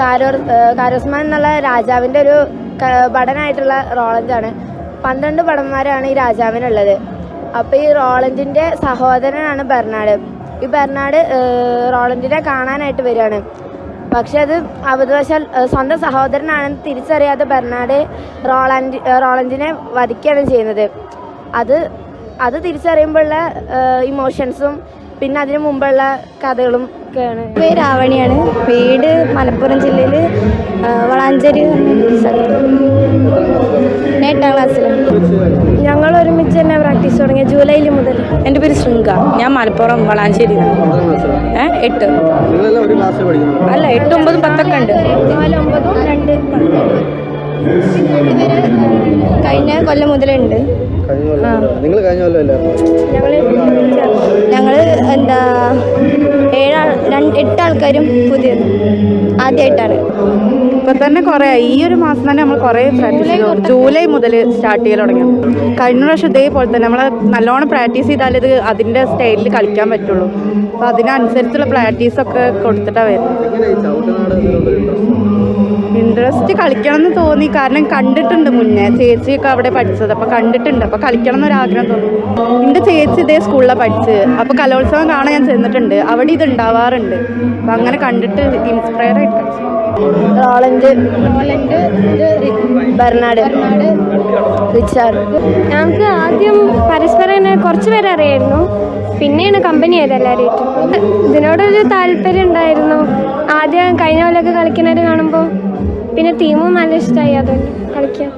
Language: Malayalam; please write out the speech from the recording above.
കാരോർ കാരോസ്മാൻ എന്നുള്ള രാജാവിന്റെ ഒരു ഭടനായിട്ടുള്ള റോളൻഡാണ് പന്ത്രണ്ട് ഭടന്മാരാണ് ഈ രാജാവിനുള്ളത്. അപ്പോൾ ഈ റോളൻഡിന്റെ സഹോദരനാണ് ബെർണാഡ്. ഈ ബെർണാഡ് റോളൻഡിനെ കാണാനായിട്ട് വരികയാണ്. പക്ഷെ അത് അബദ്ധവശാൽ സ്വന്തം സഹോദരനാണെന്ന് തിരിച്ചറിയാതെ ബെർണാഡ് റോളൻഡ് റോളൻഡിനെ വധിക്കുകയാണ് ചെയ്യുന്നത്. അത് അത് തിരിച്ചറിയുമ്പോഴുള്ള ഇമോഷൻസും പിന്നെ അതിനു മുമ്പുള്ള കഥകളും ഒക്കെയാണ്. പേര് ആവണിയാണ് വീട് മലപ്പുറം ജില്ലയിൽ വളാഞ്ചേരി ഞാൻ എട്ടാം ക്ലാസ്സിലാണ്. ഞങ്ങൾ ഒരുമിച്ച് തന്നെ പ്രാക്ടീസ് തുടങ്ങിയ ജൂലൈയിൽ മുതൽ. എന്റെ പേര് ശൃംഗ. ഞാൻ മലപ്പുറം വളാഞ്ചേരി. ഏ എട്ട്. ഒരു ക്ലാസ്സിൽ പഠിക്കുന്നു. അല്ല എട്ട് ഒമ്പതും പത്തൊക്കെ ഉണ്ട്. ഒമ്പതും രണ്ട് കഴിഞ്ഞ കൊല്ലം മുതലുണ്ട്. നിങ്ങൾ കഴിഞ്ഞ ഞങ്ങൾ എന്താ ഏഴാൾ രണ്ട് എട്ട് ആൾക്കാരും പുതിയത്. ആദ്യമായിട്ടാണ് ഇപ്പൊ തന്നെ കുറെ ഈ ഒരു മാസം തന്നെ നമ്മൾ കുറെ പ്രാക്ടീസ് ചെയ്തു. ജൂലൈ മുതൽ സ്റ്റാർട്ട് ചെയ്ത് തുടങ്ങി. കഴിഞ്ഞ പ്രാവശ്യം ഇതേപോലെ തന്നെ നമ്മൾ നല്ലോണം പ്രാക്ടീസ് ചെയ്താൽ ഇത് അതിന്റെ സ്റ്റൈലിൽ കളിക്കാൻ പറ്റുള്ളൂ. അപ്പൊ അതിനനുസരിച്ചുള്ള പ്രാക്ടീസ് ഒക്കെ കൊടുത്തിട്ടാണ് വരുന്നത്. ഇൻട്രസ്റ്റ് കളിക്കണം എന്ന് തോന്നി. കാരണം കണ്ടിട്ടുണ്ട് മുന്നേ. ചേച്ചിയൊക്കെ അവിടെ പഠിച്ചത്. അപ്പൊ കണ്ടിട്ടുണ്ട്. അപ്പൊ കളിക്കണം എന്നൊരാഗ്രഹം തോന്നി. എന്റെ ചേച്ചി ഇതേ സ്കൂളിലാണ് പഠിച്ചത് അപ്പൊ കലോത്സവം കാണാൻ ഞാൻ ചെന്നിട്ടുണ്ട്. അവിടെ ഇത് ഉണ്ടാവാറുണ്ട്. അപ്പൊ അങ്ങനെ കണ്ടിട്ട് ഇൻസ്പയർ ആയിട്ട് കളിച്ചു. റോളൻഡ് ബെർണാഡ് റിച്ചാർഡ് ഞങ്ങൾക്ക് ആദ്യം പരസ്പരം തന്നെ കുറച്ച് പേരെ അറിയായിരുന്നു. പിന്നെയാണ് കമ്പനി ആയത് എല്ലാവരും ഇതിനോടൊരു താല്പര്യം ഉണ്ടായിരുന്നു. ആദ്യം കഴിഞ്ഞ പോലെയൊക്കെ കളിക്കുന്നവർ കാണുമ്പോൾ പിന്നെ ടീമും നല്ല ഇഷ്ടമായി അതുകൊണ്ട് കളിക്കാൻ